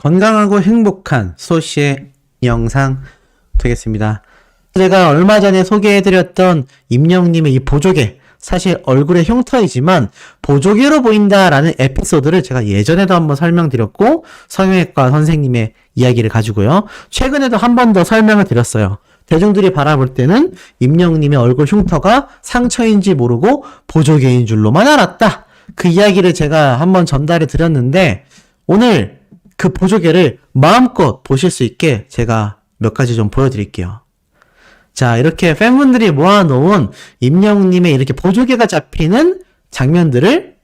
건강하고 행복한 소시의 영상 되겠습니다. 제가 얼마 전에 소개해드렸던 임영님의 이 보조개, 사실 얼굴의 흉터이지만 보조개로 보인다라는 에피소드를 제가 예전에도 한번 설명드렸고 성형외과 선생님의 이야기를 가지고요. 최근에도 한 번 더 설명을 드렸어요. 대중들이 바라볼 때는 임영님의 얼굴 흉터가 상처인지 모르고 보조개인 줄로만 알았다. 그 이야기를 제가 한번 전달해 드렸는데 오늘 그 보조개를 마음껏 보실 수 있게 제가 몇 가지 좀 보여드릴게요. 자, 이렇게 팬분들이 모아놓은 임영웅님의 이렇게 보조개가 잡히는 장면들을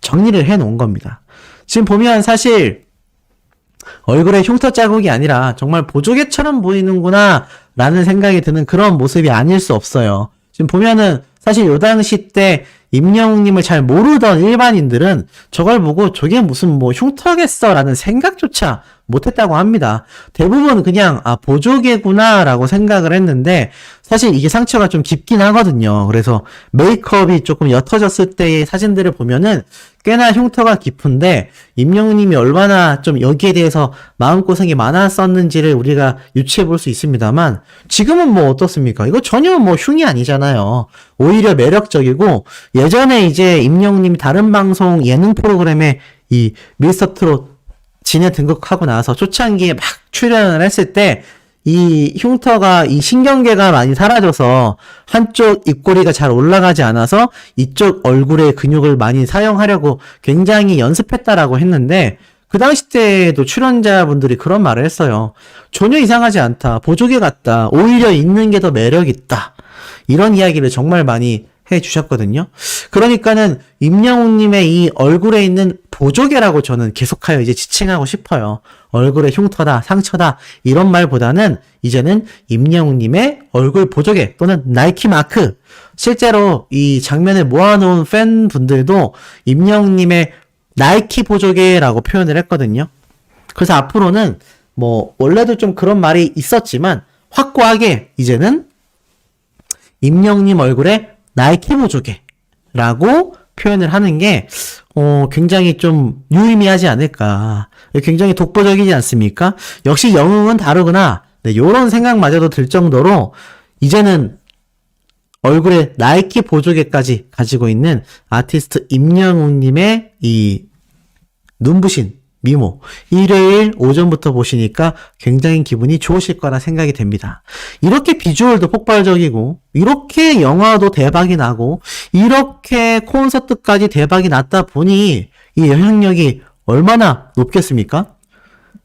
정리를 해 놓은 겁니다. 지금 보면 사실 얼굴에 흉터 자국이 아니라 정말 보조개처럼 보이는구나 라는 생각이 드는 그런 모습이 아닐 수 없어요. 지금 보면은 사실 요 당시 때 임영웅님을 잘 모르던 일반인들은 저걸 보고 저게 무슨 뭐 흉터겠어 라는 생각조차 못했다고 합니다. 대부분 그냥 아 보조개구나 라고 생각을 했는데 사실 이게 상처가 좀 깊긴 하거든요. 그래서 메이크업이 조금 옅어졌을 때의 사진들을 보면은 꽤나 흉터가 깊은데 임영웅님이 얼마나 좀 여기에 대해서 마음고생이 많았었는지를 우리가 유추해 볼 수 있습니다만 지금은 뭐 어떻습니까? 이거 전혀 뭐 흉이 아니잖아요. 오히려 매력적이고 예전에 이제 임영웅님이 다른 방송 예능 프로그램에 이 미스터 트롯 진에 등극하고 나서 초창기에 막 출연을 했을 때 이 흉터가 이 신경계가 많이 사라져서 한쪽 입꼬리가 잘 올라가지 않아서 이쪽 얼굴의 근육을 많이 사용하려고 굉장히 연습했다라고 했는데 그 당시 때에도 출연자분들이 그런 말을 했어요. 전혀 이상하지 않다. 보조개 같다. 오히려 있는 게 더 매력 있다. 이런 이야기를 정말 많이 해 주셨거든요. 그러니까는 임영웅님의 이 얼굴에 있는 보조개라고 저는 계속하여 이제 지칭하고 싶어요. 얼굴에 흉터다, 상처다 이런 말보다는 이제는 임영웅님의 얼굴 보조개 또는 나이키 마크. 실제로 이 장면을 모아놓은 팬분들도 임영웅님의 나이키 보조개라고 표현을 했거든요. 그래서 앞으로는 뭐 원래도 좀 그런 말이 있었지만 확고하게 이제는 임영님 얼굴에 나이키 보조개라고 표현을 하는 게 어, 굉장히 좀 유의미하지 않을까. 굉장히 독보적이지 않습니까? 역시 영웅은 다르구나. 네, 요런 생각마저도 들 정도로 이제는 얼굴에 나이키 보조개까지 가지고 있는 아티스트 임영웅님의 이 눈부신 미모. 일요일 오전부터 보시니까 굉장히 기분이 좋으실 거라 생각이 됩니다. 이렇게 비주얼도 폭발적이고, 이렇게 영화도 대박이 나고, 이렇게 콘서트까지 대박이 났다 보니, 이 영향력이 얼마나 높겠습니까?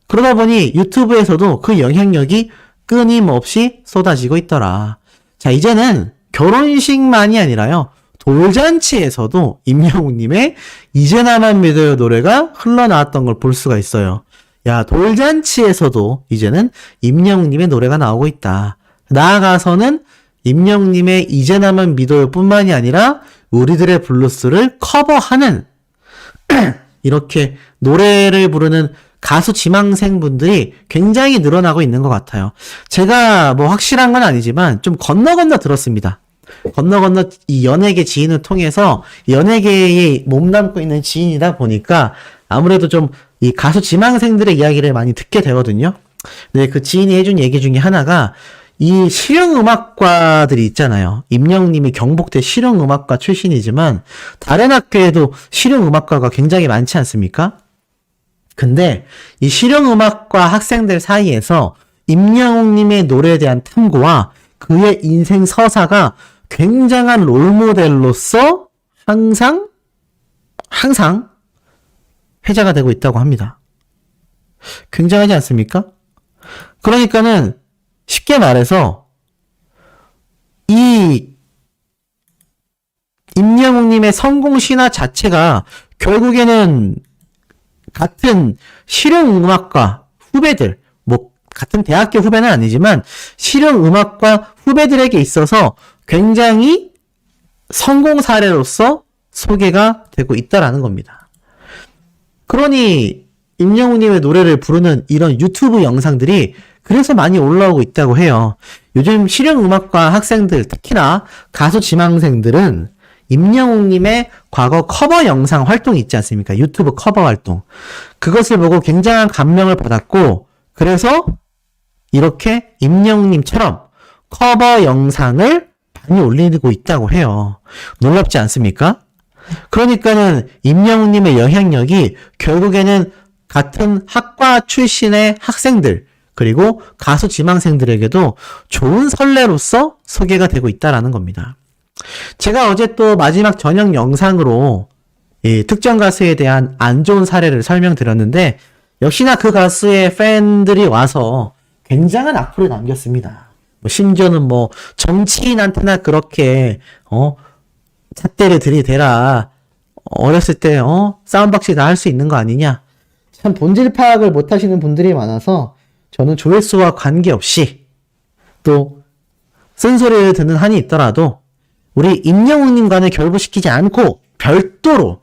그러다 보니 유튜브에서도 그 영향력이 끊임없이 쏟아지고 있더라. 자, 이제는 결혼식만이 아니라요. 돌잔치에서도 임영웅님의 이제 나만 믿어요 노래가 흘러나왔던 걸 볼 수가 있어요. 야, 돌잔치에서도 이제는 임영웅님의 노래가 나오고 있다. 나아가서는 임영웅님의 이제 나만 믿어요 뿐만이 아니라 우리들의 블루스를 커버하는 이렇게 노래를 부르는 가수 지망생분들이 굉장히 늘어나고 있는 것 같아요. 제가 뭐 확실한 건 아니지만 좀 건너 건너 들었습니다. 건너 건너 이 연예계 지인을 통해서 연예계에 몸담고 있는 지인이다 보니까 아무래도 좀 이 가수 지망생들의 이야기를 많이 듣게 되거든요. 네, 그 지인이 해준 얘기 중에 하나가 이 실용음악과들이 있잖아요. 임영님이 경북대 실용음악과 출신이지만 다른 학교에도 실용음악과가 굉장히 많지 않습니까? 근데 이 실용음악과 학생들 사이에서 임영웅님의 노래에 대한 탐구와 그의 인생 서사가 굉장한 롤모델로서 항상 항상 회자가 되고 있다고 합니다. 굉장하지 않습니까? 그러니까는 쉽게 말해서 이 임영웅님의 성공 신화 자체가 결국에는 같은 실용음악과 후배들, 뭐 같은 대학교 후배는 아니지만 실용음악과 후배들에게 있어서 굉장히 성공 사례로서 소개가 되고 있다라는 겁니다. 그러니 임영웅님의 노래를 부르는 이런 유튜브 영상들이 그래서 많이 올라오고 있다고 해요. 요즘 실용음악과 학생들, 특히나 가수 지망생들은 임영웅님의 과거 커버 영상 활동이 있지 않습니까? 유튜브 커버 활동. 그것을 보고 굉장한 감명을 받았고, 그래서 이렇게 임영웅님처럼 커버 영상을 많이 올리고 있다고 해요. 놀랍지 않습니까? 그러니까는 임영웅님의 영향력이 결국에는 같은 학과 출신의 학생들, 그리고 가수 지망생들에게도 좋은 선례로서 소개가 되고 있다라는 겁니다. 제가 어제 또 마지막 저녁 영상으로 이 특정 가수에 대한 안 좋은 사례를 설명드렸는데 역시나 그 가수의 팬들이 와서 굉장한 악플을 남겼습니다. 뭐 심지어는 뭐 정치인한테나 그렇게 어 잣대를 들이대라 어렸을 때 어 싸움박씨 다할 수 있는 거 아니냐 참 본질 파악을 못 하시는 분들이 많아서 저는 조회수와 관계없이 또 쓴소리를 듣는 한이 있더라도 우리 임영웅님과는 결부시키지 않고 별도로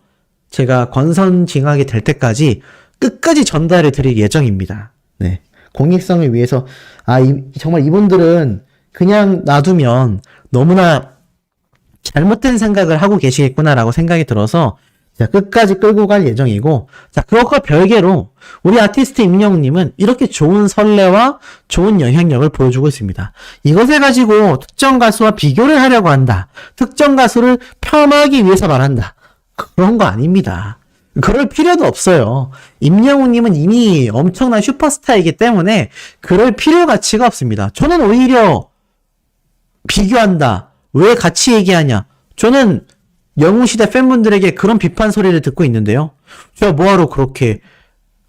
제가 권선징악이 될 때까지 끝까지 전달해 드릴 예정입니다. 네. 공익성을 위해서, 아, 이- 정말 이분들은 그냥 놔두면 너무나 잘못된 생각을 하고 계시겠구나라고 생각이 들어서 자, 끝까지 끌고 갈 예정이고, 자, 그것과 별개로 우리 아티스트 임영웅님은 이렇게 좋은 선례와 좋은 영향력을 보여주고 있습니다. 이것을 가지고 특정 가수와 비교를 하려고 한다. 특정 가수를 폄하하기 위해서 말한다. 그런 거 아닙니다. 그럴 필요도 없어요. 임영웅님은 이미 엄청난 슈퍼스타이기 때문에 그럴 필요 가치가 없습니다. 저는 오히려 비교한다. 왜 같이 얘기하냐? 저는 영웅시대 팬분들에게 그런 비판 소리를 듣고 있는데요. 제가 뭐하러 그렇게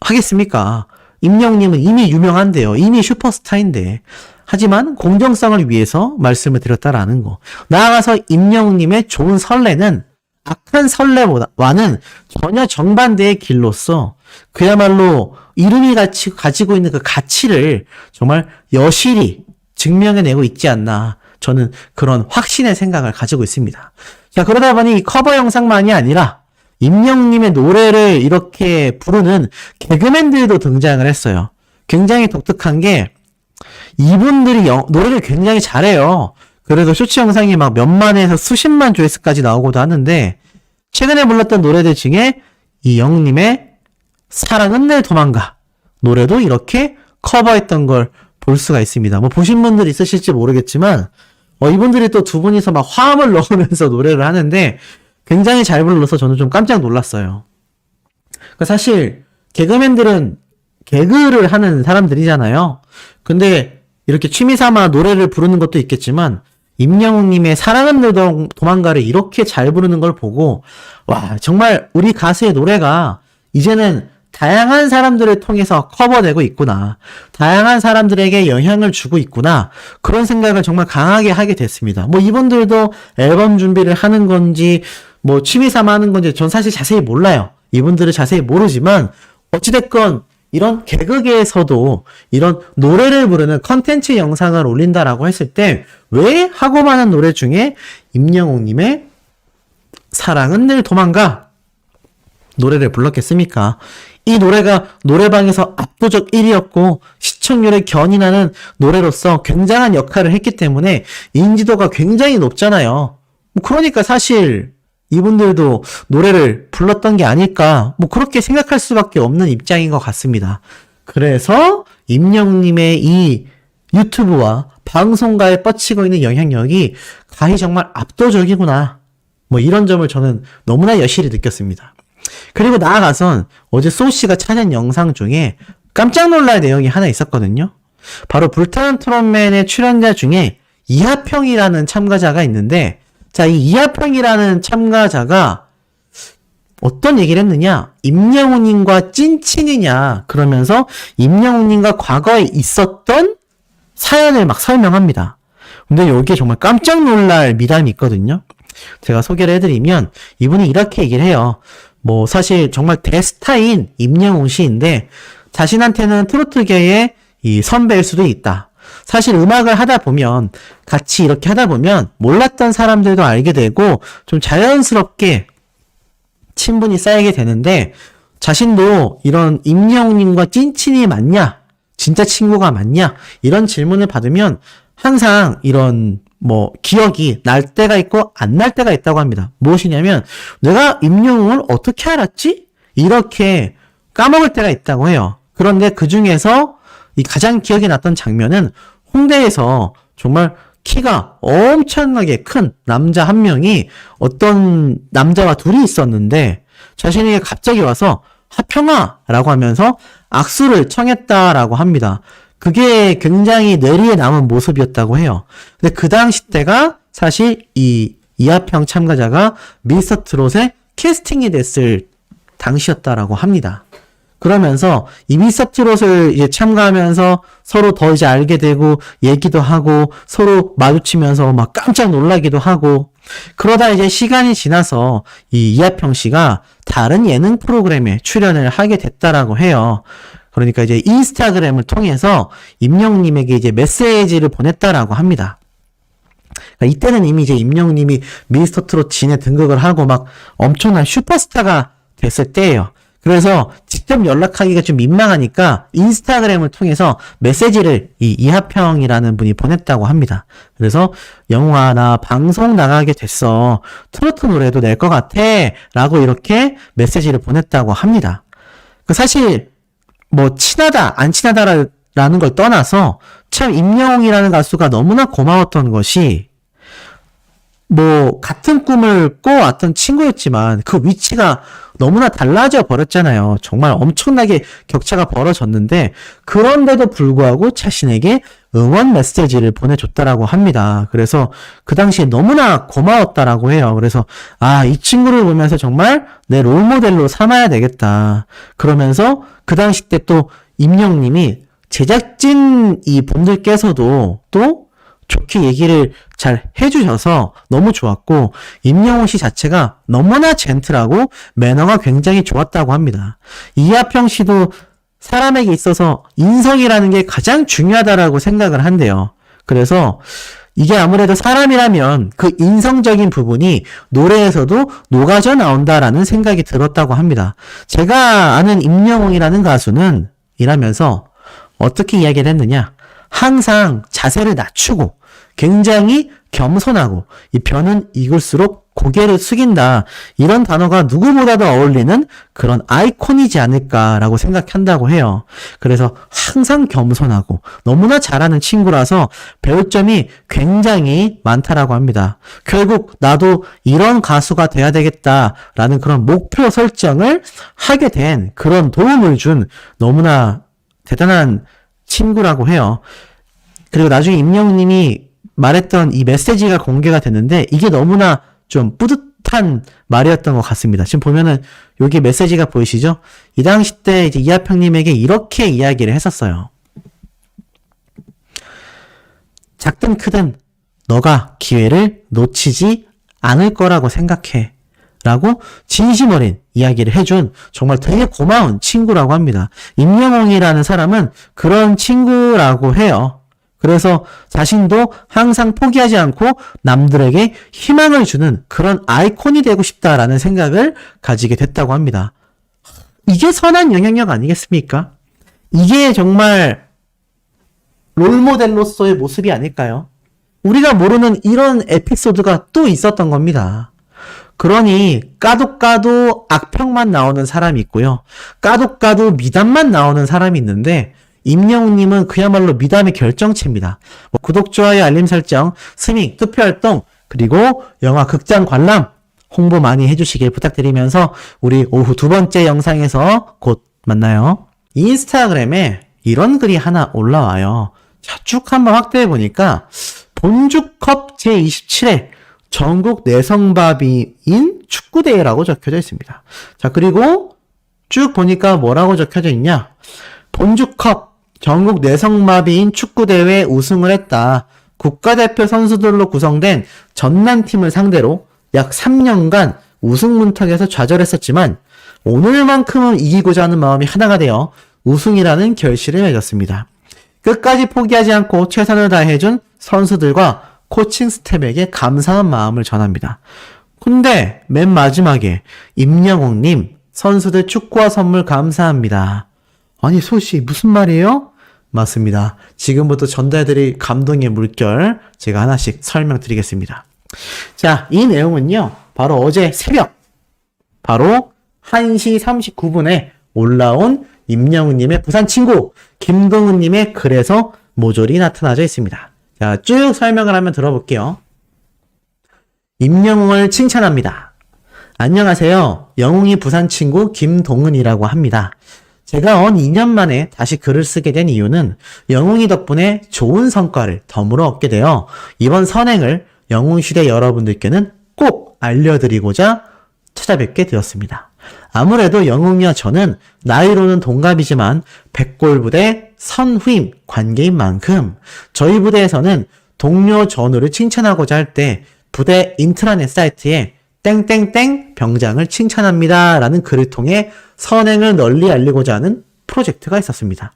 하겠습니까? 임영웅님은 이미 유명한데요. 이미 슈퍼스타인데. 하지만 공정성을 위해서 말씀을 드렸다라는 거. 나아가서 임영웅님의 좋은 설레는 악한 설레와는 전혀 정반대의 길로서 그야말로 이름이 같이 가지고 있는 그 가치를 정말 여실히 증명해내고 있지 않나. 저는 그런 확신의 생각을 가지고 있습니다. 자, 그러다 보니 이 커버 영상만이 아니라 임영님의 노래를 이렇게 부르는 개그맨들도 등장을 했어요. 굉장히 독특한 게 이분들이 영- 노래를 굉장히 잘해요. 그래도 쇼츠 영상이 막 몇만에서 수십만 조회수까지 나오고도 하는데 최근에 불렀던 노래들 중에 이 영님의 사랑은 늘 도망가 노래도 이렇게 커버했던 걸 볼 수가 있습니다. 뭐 보신 분들 있으실지 모르겠지만 어, 이분들이 또 두 분이서 막 화음을 넣으면서 노래를 하는데 굉장히 잘 불러서 저는 좀 깜짝 놀랐어요. 그 사실 개그맨들은 개그를 하는 사람들이잖아요. 근데 이렇게 취미 삼아 노래를 부르는 것도 있겠지만 임영웅님의 사랑은 늘 도- 도망가를 이렇게 잘 부르는 걸 보고 와 정말 우리 가수의 노래가 이제는 다양한 사람들을 통해서 커버되고 있구나. 다양한 사람들에게 영향을 주고 있구나. 그런 생각을 정말 강하게 하게 됐습니다. 뭐 이분들도 앨범 준비를 하는 건지 뭐 취미 삼아 하는 건지 전 사실 자세히 몰라요. 이분들을 자세히 모르지만 어찌됐건 이런 개그계에서도 이런 노래를 부르는 컨텐츠 영상을 올린다라고 했을 때 왜 하고 많은 노래 중에 임영웅님의 사랑은 늘 도망가 노래를 불렀겠습니까? 이 노래가 노래방에서 압도적 1위였고 시청률에 견이 나는 노래로서 굉장한 역할을 했기 때문에 인지도가 굉장히 높잖아요. 뭐 그러니까 사실 이분들도 노래를 불렀던 게 아닐까 뭐 그렇게 생각할 수밖에 없는 입장인 것 같습니다. 그래서 임영님의 이 유튜브와 방송가에 뻗치고 있는 영향력이 가히 정말 압도적이구나. 뭐 이런 점을 저는 너무나 여실히 느꼈습니다. 그리고 나아가선 어제 소씨가 찾은 영상 중에 깜짝 놀랄 내용이 하나 있었거든요. 바로 불타는 트롯맨의 출연자 중에 이하평이라는 참가자가 있는데, 자, 이 이하평이라는 참가자가 어떤 얘기를 했느냐? 임영웅님과 찐친이냐? 그러면서 임영웅님과 과거에 있었던 사연을 막 설명합니다. 근데 여기에 정말 깜짝 놀랄 미담이 있거든요. 제가 소개를 해드리면 이분이 이렇게 얘기를 해요. 뭐 사실 정말 대스타인 임영웅 씨인데 자신한테는 트로트계의 이 선배일 수도 있다. 사실 음악을 하다 보면 같이 이렇게 하다 보면 몰랐던 사람들도 알게 되고 좀 자연스럽게 친분이 쌓이게 되는데 자신도 이런 임영웅님과 찐친이 맞냐? 진짜 친구가 맞냐? 이런 질문을 받으면 항상 이런 뭐 기억이 날 때가 있고 안 날 때가 있다고 합니다. 무엇이냐면 내가 임영웅을 어떻게 알았지? 이렇게 까먹을 때가 있다고 해요. 그런데 그 중에서 이 가장 기억에 났던 장면은 홍대에서 정말 키가 엄청나게 큰 남자 한 명이 어떤 남자와 둘이 있었는데 자신에게 갑자기 와서 하평아라고 하면서 악수를 청했다라고 합니다. 그게 굉장히 뇌리에 남은 모습이었다고 해요. 근데 그 당시 때가 사실 이 이하평 참가자가 미스터 트롯에 캐스팅이 됐을 당시였다라고 합니다. 그러면서 이 미스터 트롯을 이제 참가하면서 서로 더 이제 알게 되고 얘기도 하고 서로 마주치면서 막 깜짝 놀라기도 하고 그러다 이제 시간이 지나서 이 이하평 씨가 다른 예능 프로그램에 출연을 하게 됐다라고 해요. 그러니까 이제 인스타그램을 통해서 임영님에게 이제 메시지를 보냈다라고 합니다. 그러니까 이때는 이미 이제 임영님이 미스터 트롯 진에 등극을 하고 막 엄청난 슈퍼스타가 됐을 때예요. 그래서 직접 연락하기가 좀 민망하니까 인스타그램을 통해서 메시지를 이 이하평이라는 분이 보냈다고 합니다. 그래서 영화 나 방송 나가게 됐어. 트로트 노래도 낼 것 같아. 라고 이렇게 메시지를 보냈다고 합니다. 그 사실 뭐 친하다 안 친하다라는 걸 떠나서 참 임영웅이라는 가수가 너무나 고마웠던 것이 뭐 같은 꿈을 꿔왔던 친구였지만 그 위치가 너무나 달라져 버렸잖아요. 정말 엄청나게 격차가 벌어졌는데 그런데도 불구하고 자신에게 응원 메시지를 보내줬다라고 합니다. 그래서 그 당시에 너무나 고마웠다라고 해요. 그래서 아, 이 친구를 보면서 정말 내 롤모델로 삼아야 되겠다. 그러면서 그 당시 때 또 임영님이 제작진 이 분들께서도 또 좋게 얘기를 잘 해주셔서 너무 좋았고 임영웅 씨 자체가 너무나 젠틀하고 매너가 굉장히 좋았다고 합니다. 이하평 씨도 사람에게 있어서 인성이라는 게 가장 중요하다라고 생각을 한대요. 그래서 이게 아무래도 사람이라면 그 인성적인 부분이 노래에서도 녹아져 나온다라는 생각이 들었다고 합니다. 제가 아는 임영웅이라는 가수는 일하면서 어떻게 이야기를 했느냐? 항상 자세를 낮추고 굉장히 겸손하고 이 변은 익을수록 고개를 숙인다. 이런 단어가 누구보다도 어울리는 그런 아이콘이지 않을까라고 생각한다고 해요. 그래서 항상 겸손하고 너무나 잘하는 친구라서 배울 점이 굉장히 많다라고 합니다. 결국 나도 이런 가수가 돼야 되겠다라는 그런 목표 설정을 하게 된 그런 도움을 준 너무나 대단한 친구라고 해요. 그리고 나중에 임영웅님이 말했던 이 메시지가 공개가 됐는데 이게 너무나 좀 뿌듯한 말이었던 것 같습니다. 지금 보면은 여기 메시지가 보이시죠? 이 당시 때 이제 이하평님에게 이렇게 이야기를 했었어요. 작든 크든 너가 기회를 놓치지 않을 거라고 생각해. 라고 진심 어린 이야기를 해준 정말 되게 고마운 친구라고 합니다. 임영웅이라는 사람은 그런 친구라고 해요. 그래서 자신도 항상 포기하지 않고 남들에게 희망을 주는 그런 아이콘이 되고 싶다라는 생각을 가지게 됐다고 합니다. 이게 선한 영향력 아니겠습니까? 이게 정말 롤모델로서의 모습이 아닐까요? 우리가 모르는 이런 에피소드가 또 있었던 겁니다. 그러니 까도 까도 악평만 나오는 사람이 있고요. 까도 까도 미담만 나오는 사람이 있는데 임영웅님은 그야말로 미담의 결정체입니다. 뭐 구독, 좋아요, 알림 설정, 스밍, 투표 활동, 그리고 영화 극장 관람 홍보 많이 해주시길 부탁드리면서 우리 오후 두 번째 영상에서 곧 만나요. 인스타그램에 이런 글이 하나 올라와요. 자, 쭉 한번 확대해 보니까 본주컵 제27회 전국 내성바비인 축구대회라고 적혀져 있습니다. 자, 그리고 쭉 보니까 뭐라고 적혀져 있냐? 본주컵 전국 내성마비인 축구대회 우승을 했다. 국가대표 선수들로 구성된 전남팀을 상대로 약 3년간 우승 문턱에서 좌절했었지만 오늘만큼은 이기고자 하는 마음이 하나가 되어 우승이라는 결실을 맺었습니다. 끝까지 포기하지 않고 최선을 다해준 선수들과 코칭 스텝에게 감사한 마음을 전합니다. 근데 맨 마지막에 임영웅님 선수들 축구와 선물 감사합니다. 아니 소씨 무슨 말이에요? 맞습니다. 지금부터 전달드릴 감동의 물결 제가 하나씩 설명드리겠습니다. 자, 이 내용은요, 바로 어제 새벽, 바로 1시 39분에 올라온 임영웅님의 부산 친구, 김동훈님의 글에서 모조리 나타나져 있습니다. 자, 쭉 설명을 하면 들어볼게요. 임영웅을 칭찬합니다. 안녕하세요. 영웅이 부산 친구 김동은이라고 합니다. 제가 언 2년 만에 다시 글을 쓰게 된 이유는 영웅이 덕분에 좋은 성과를 덤으로 얻게 되어 이번 선행을 영웅시대 여러분들께는 꼭 알려드리고자 찾아뵙게 되었습니다. 아무래도 영웅이와 저는 나이로는 동갑이지만 백골 부대 선후임 관계인 만큼 저희 부대에서는 동료 전우를 칭찬하고자 할 때 부대 인트라넷 사이트에 땡땡땡 병장을 칭찬합니다. 라는 글을 통해 선행을 널리 알리고자 하는 프로젝트가 있었습니다.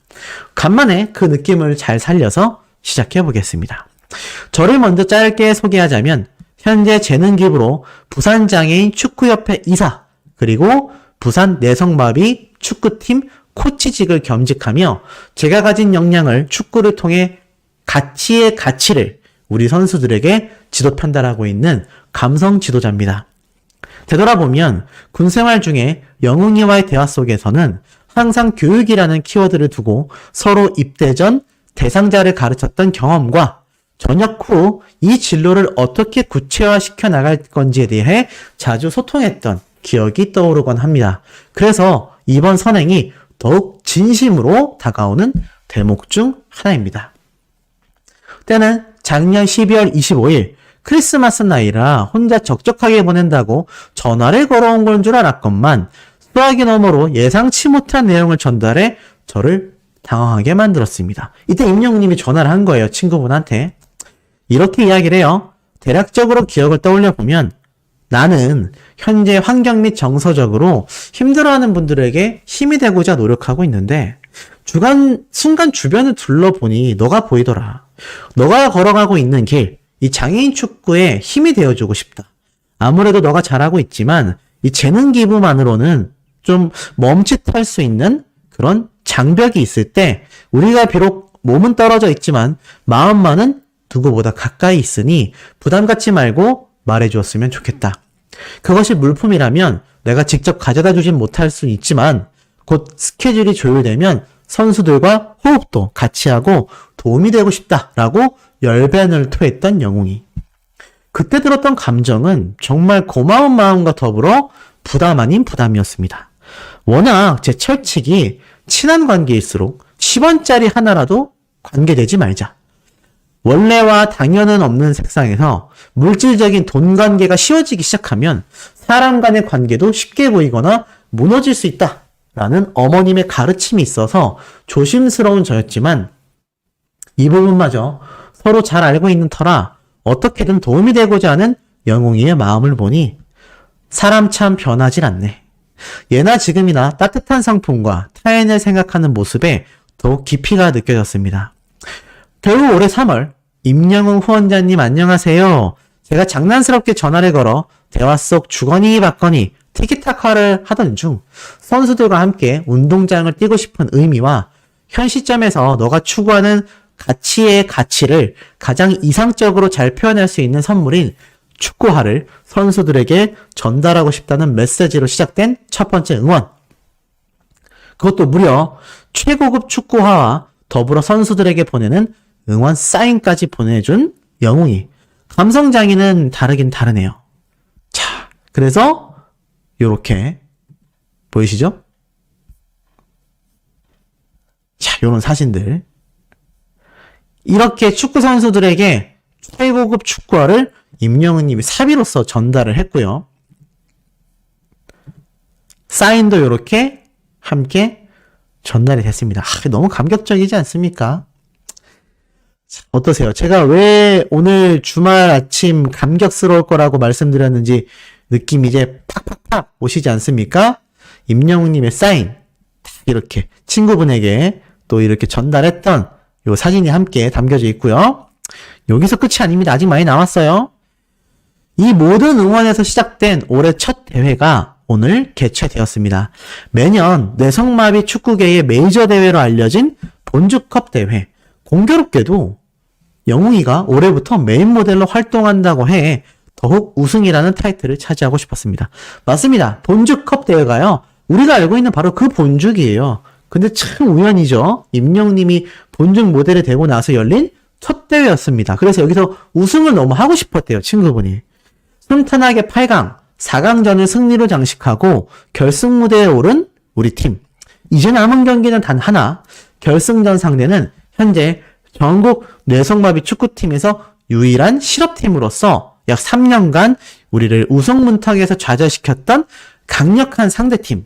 간만에 그 느낌을 잘 살려서 시작해 보겠습니다. 저를 먼저 짧게 소개하자면 현재 재능 기부로 부산 장애인 축구협회 이사 그리고 부산 내성마비 축구팀 코치직을 겸직하며 제가 가진 역량을 축구를 통해 가치의 가치를 우리 선수들에게 지도 편달하고 있는 감성 지도자입니다. 되돌아보면 군 생활 중에 영웅이와의 대화 속에서는 항상 교육이라는 키워드를 두고 서로 입대 전 대상자를 가르쳤던 경험과 전역 후 이 진로를 어떻게 구체화시켜 나갈 건지에 대해 자주 소통했던 기억이 떠오르곤 합니다. 그래서 이번 선행이 더욱 진심으로 다가오는 대목 중 하나입니다. 때는 작년 12월 25일 크리스마스 나이라 혼자 적적하게 보낸다고 전화를 걸어온 건 줄 알았건만 수화기 너머로 예상치 못한 내용을 전달해 저를 당황하게 만들었습니다. 이때 임영님이 전화를 한 거예요. 친구분한테. 이렇게 이야기를 해요. 대략적으로 기억을 떠올려 보면 나는 현재 환경 및 정서적으로 힘들어하는 분들에게 힘이 되고자 노력하고 있는데 주간 순간 주변을 둘러보니 너가 보이더라. 너가 걸어가고 있는 길, 이 장애인 축구에 힘이 되어주고 싶다. 아무래도 너가 잘하고 있지만 이 재능 기부만으로는 좀 멈칫할 수 있는 그런 장벽이 있을 때 우리가 비록 몸은 떨어져 있지만 마음만은 누구보다 가까이 있으니 부담 갖지 말고 말해 주었으면 좋겠다. 그것이 물품이라면 내가 직접 가져다 주진 못할 수 있지만 곧 스케줄이 조율되면 선수들과 호흡도 같이 하고 도움이 되고 싶다라고 열변을 토했던 영웅이. 그때 들었던 감정은 정말 고마운 마음과 더불어 부담 아닌 부담이었습니다. 워낙 제 철칙이 친한 관계일수록 10원짜리 하나라도 관계되지 말자. 원래와 당연은 없는 색상에서 물질적인 돈 관계가 씌워지기 시작하면 사람 간의 관계도 쉽게 보이거나 무너질 수 있다. 라는 어머님의 가르침이 있어서 조심스러운 저였지만 이 부분마저 서로 잘 알고 있는 터라 어떻게든 도움이 되고자 하는 영웅이의 마음을 보니 사람 참 변하질 않네. 예나 지금이나 따뜻한 상품과 타인을 생각하는 모습에 더욱 깊이가 느껴졌습니다. 결국 올해 3월 임영웅 후원자님 안녕하세요. 제가 장난스럽게 전화를 걸어 대화 속 주거니 받거니 티키타카를 하던 중 선수들과 함께 운동장을 뛰고 싶은 의미와 현 시점에서 너가 추구하는 가치의 가치를 가장 이상적으로 잘 표현할 수 있는 선물인 축구화를 선수들에게 전달하고 싶다는 메시지로 시작된 첫 번째 응원. 그것도 무려 최고급 축구화와 더불어 선수들에게 보내는 응원 사인까지 보내준 영웅이. 감성장애는 다르긴 다르네요. 자, 그래서 요렇게 보이시죠? 자, 요런 사진들. 이렇게 축구 선수들에게 최고급 축구화를 임영은 님이 사비로서 전달을 했고요. 사인도 이렇게 함께 전달이 됐습니다. 아, 너무 감격적이지 않습니까? 어떠세요? 제가 왜 오늘 주말 아침 감격스러울 거라고 말씀드렸는지 느낌 이제 팍팍팍 오시지 않습니까? 임영웅님의 사인 이렇게 친구분에게 또 이렇게 전달했던 요 사진이 함께 담겨져 있고요. 여기서 끝이 아닙니다. 아직 많이 남았어요. 이 모든 응원에서 시작된 올해 첫 대회가 오늘 개최되었습니다. 매년 뇌성마비 축구계의 메이저 대회로 알려진 본주컵 대회 공교롭게도 영웅이가 올해부터 메인 모델로 활동한다고 해 더욱 우승이라는 타이틀을 차지하고 싶었습니다. 맞습니다. 본죽컵 대회가요. 우리가 알고 있는 바로 그 본죽이에요. 근데 참 우연이죠. 임영님이 본죽 모델이 되고 나서 열린 첫 대회였습니다. 그래서 여기서 우승을 너무 하고 싶었대요, 친구분이. 순탄하게 8강, 4강전을 승리로 장식하고 결승 무대에 오른 우리 팀. 이제 남은 경기는 단 하나. 결승전 상대는 현재 전국 뇌성마비 축구팀에서 유일한 실업팀으로서 약 3년간 우리를 우승 문턱에서 좌절시켰던 강력한 상대팀.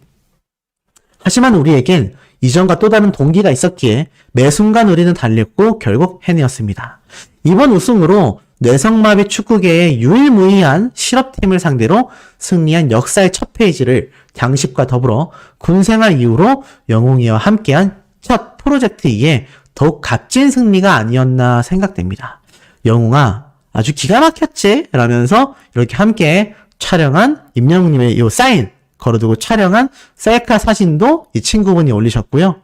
하지만 우리에겐 이전과 또 다른 동기가 있었기에 매 순간 우리는 달렸고 결국 해내었습니다. 이번 우승으로 뇌성마비 축구계의 유일무이한 실업팀을 상대로 승리한 역사의 첫 페이지를 장식과 더불어 군생활 이후로 영웅이와 함께한 첫 프로젝트이기에 더욱 값진 승리가 아니었나 생각됩니다. 영웅아, 아주 기가 막혔지? 라면서 이렇게 함께 촬영한 임영웅님의 이 사인 걸어두고 촬영한 셀카 사진도 이 친구분이 올리셨고요.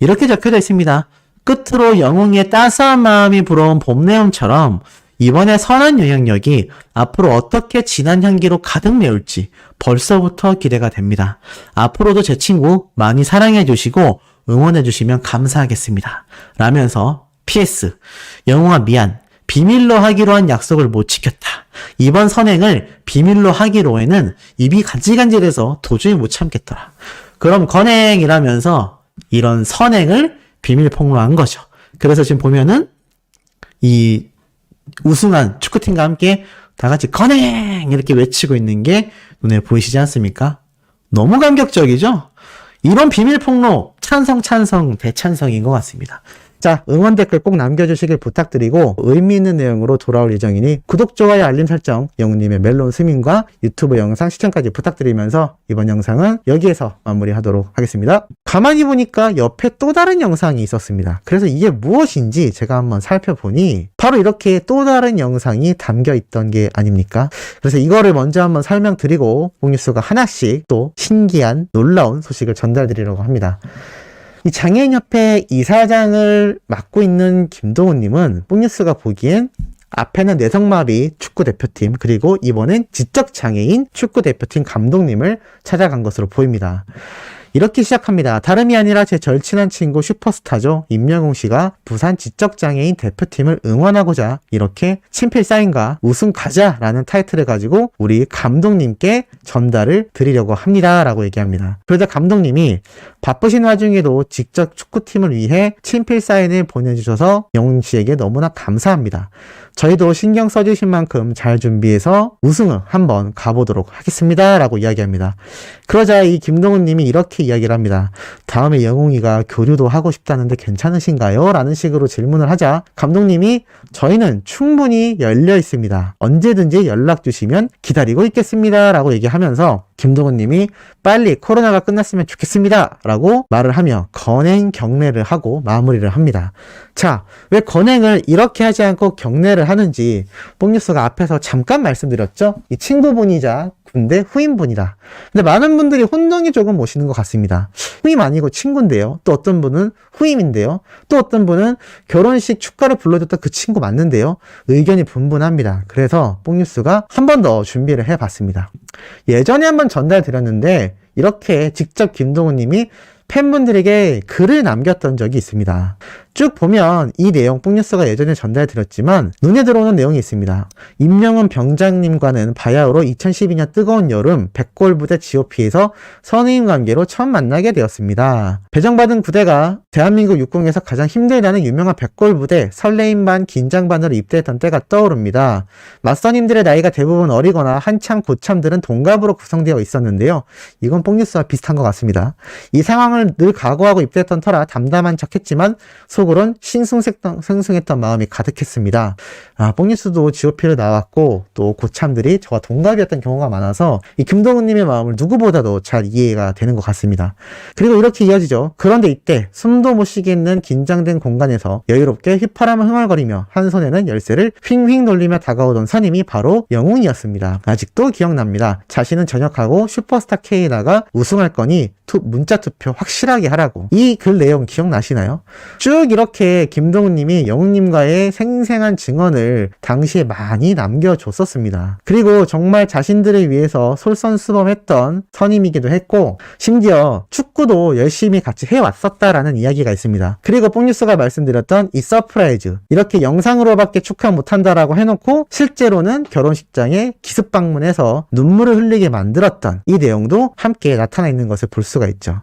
이렇게 적혀져 있습니다. 끝으로 영웅의 따스한 마음이 불어온 봄내음처럼 이번에 선한 영향력이 앞으로 어떻게 진한 향기로 가득 메울지 벌써부터 기대가 됩니다. 앞으로도 제 친구 많이 사랑해 주시고 응원해 주시면 감사하겠습니다. 라면서 PS 영웅아 미안 비밀로 하기로 한 약속을 못 지켰다. 이번 선행을 비밀로 하기로에는 입이 간질간질해서 도저히 못 참겠더라. 그럼 건행이라면서 이런 선행을 비밀 폭로한 거죠. 그래서 지금 보면은 이 우승한 축구팀과 함께 다 같이 건행 이렇게 외치고 있는 게 눈에 보이시지 않습니까? 너무 감격적이죠? 이런 비밀 폭로 찬성 찬성 대찬성인 것 같습니다. 자, 응원 댓글 꼭 남겨주시길 부탁드리고 의미 있는 내용으로 돌아올 예정이니 구독, 좋아요, 알림 설정, 영웅님의 멜론 스밍과 유튜브 영상 시청까지 부탁드리면서 이번 영상은 여기에서 마무리하도록 하겠습니다. 가만히 보니까 옆에 또 다른 영상이 있었습니다. 그래서 이게 무엇인지 제가 한번 살펴보니 바로 이렇게 또 다른 영상이 담겨 있던 게 아닙니까? 그래서 이거를 먼저 한번 설명드리고 뽕뉴스가 하나씩 또 신기한 놀라운 소식을 전달드리려고 합니다. 이 장애인협회 이사장을 맡고 있는 김동훈님은 뽕뉴스가 보기엔 앞에는 뇌성마비 축구대표팀 그리고 이번엔 지적장애인 축구대표팀 감독님을 찾아간 것으로 보입니다. 이렇게 시작합니다. 다름이 아니라 제 절친한 친구 슈퍼스타죠. 임영웅 씨가 부산 지적장애인 대표팀을 응원하고자 이렇게 친필 사인과 우승 가자라는 타이틀을 가지고 우리 감독님께 전달을 드리려고 합니다. 라고 얘기합니다. 그러자 감독님이 바쁘신 와중에도 직접 축구팀을 위해 친필 사인을 보내주셔서 영웅 씨에게 너무나 감사합니다. 저희도 신경 써주신 만큼 잘 준비해서 우승을 한번 가보도록 하겠습니다. 라고 이야기합니다. 그러자 이 김동훈 님이 이렇게 이야기를 합니다. 다음에 영웅이가 교류도 하고 싶다는데 괜찮으신가요? 라는 식으로 질문을 하자 감독님이 저희는 충분히 열려 있습니다. 언제든지 연락 주시면 기다리고 있겠습니다. 라고 얘기하면서 김동훈 님이 빨리 코로나가 끝났으면 좋겠습니다. 라고 말을 하며 건행 경례를 하고 마무리를 합니다. 자, 왜 건행을 이렇게 하지 않고 경례를 하는지 뽕뉴스가 앞에서 잠깐 말씀드렸죠? 이 친구분이자 군대 후임분이다. 근데 많은 분들이 혼동이 조금 오시는 것 같습니다. 후임 아니고 친구인데요. 또 어떤 분은 후임인데요. 또 어떤 분은 결혼식 축가를 불러줬던 그 친구 맞는데요. 의견이 분분합니다. 그래서 뽕뉴스가 한 번 더 준비를 해봤습니다. 예전에 한번 전달드렸는데 이렇게 직접 김동훈 님이 팬분들에게 글을 남겼던 적이 있습니다. 쭉 보면 이 내용 뽕뉴스가 예전에 전달드렸지만 눈에 들어오는 내용이 있습니다. 임명은 병장님과는 바야흐로 2012년 뜨거운 여름 백골 부대 GOP에서 선의임 관계로 처음 만나게 되었습니다. 배정받은 부대가 대한민국 육공에서 가장 힘들다는 유명한 백골 부대 설레임 반 긴장 반으로 입대했던 때가 떠오릅니다. 맞선임들의 나이가 대부분 어리거나 한창 고참들은 동갑으로 구성되어 있었는데요. 이건 뽕뉴스와 비슷한 것 같습니다. 이 상황을 늘 각오하고 입대했던 터라 담담한 척했지만 속 한편으로는 싱숭생숭- 생숭했던 마음이 가득했습니다. 아, 뽕뉴스도 GOP를 나왔고 또 고참들이 저와 동갑이었던 경우가 많아서 이 김동훈님의 마음을 누구보다도 잘 이해가 되는 것 같습니다. 그리고 이렇게 이어지죠. 그런데 이때 숨도 못 쉬겠는 긴장된 공간에서 여유롭게 휘파람을 흥얼거리며 한 손에는 열쇠를 휙휙 놀리며 다가오던 선임이 바로 영웅이었습니다. 아직도 기억납니다. 자신은 전역하고 슈퍼스타 K에다가 우승할 거니 투- 문자 투표 확실하게 하라고. 이 글 내용 기억나시나요? 쭉 이렇게 김동훈님이 영웅님과의 생생한 증언을 당시에 많이 남겨줬었습니다. 그리고 정말 자신들을 위해서 솔선수범했던 선임이기도 했고 심지어 축구도 열심히 같이 해왔었다라는 이야기가 있습니다. 그리고 뽕뉴스가 말씀드렸던 이 서프라이즈 이렇게 영상으로밖에 축하 못한다라고 해놓고 실제로는 결혼식장에 기습 방문해서 눈물을 흘리게 만들었던 이 내용도 함께 나타나 있는 것을 볼 수가 있죠.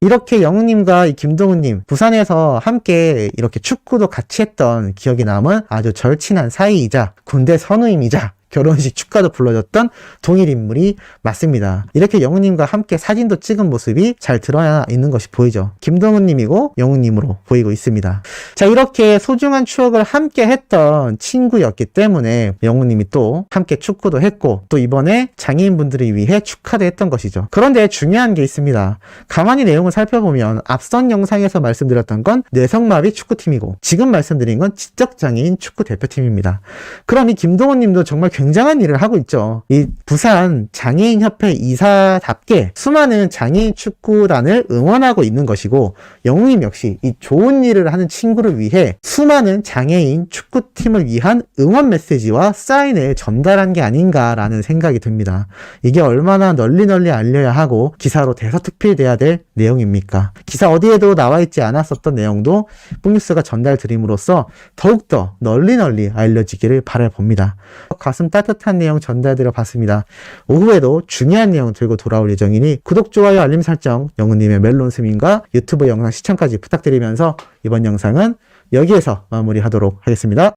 이렇게 영웅님과 이 김동훈님 부산에서 함께 이렇게 축구도 같이 했던 기억이 남은 아주 절친한 사이이자 군대 선우임이자 결혼식 축가도 불러줬던 동일 인물이 맞습니다. 이렇게 영웅님과 함께 사진도 찍은 모습이 잘 드러나 있는 것이 보이죠. 김동훈님이고 영웅님으로 보이고 있습니다. 자, 이렇게 소중한 추억을 함께 했던 친구였기 때문에 영웅님이 또 함께 축구도 했고 또 이번에 장애인분들을 위해 축하도 했던 것이죠. 그런데 중요한 게 있습니다. 가만히 내용을 살펴보면 앞선 영상에서 말씀드렸던 건 뇌성마비 축구팀이고 지금 말씀드린 건 지적장애인 축구 대표팀입니다. 그럼 이 김동원 님도 정말 굉장한 일을 하고 있죠. 이 부산 장애인협회 이사답게 수많은 장애인 축구단을 응원하고 있는 것이고 영웅님 역시 이 좋은 일을 하는 친구를 위해 수많은 장애인 축구팀을 위한 응원 메시지와 사인을 전달한 게 아닌가라는 생각이 듭니다. 이게 얼마나 널리 널리 알려야 하고 기사로 대서특필돼야 될 내용입니까? 기사 어디에도 나와 있지 않았었던 내용도 뽕뉴스가 전달 드림으로써 더욱더 널리 널리 알려지기를 바라봅니다. 가슴 따뜻한 내용 전달드려 봤습니다. 오후에도 중요한 내용 들고 돌아올 예정이니 구독, 좋아요, 알림 설정, 영우님의 멜론 스밍과 유튜브 영상 시청까지 부탁드리면서 이번 영상은 여기에서 마무리하도록 하겠습니다.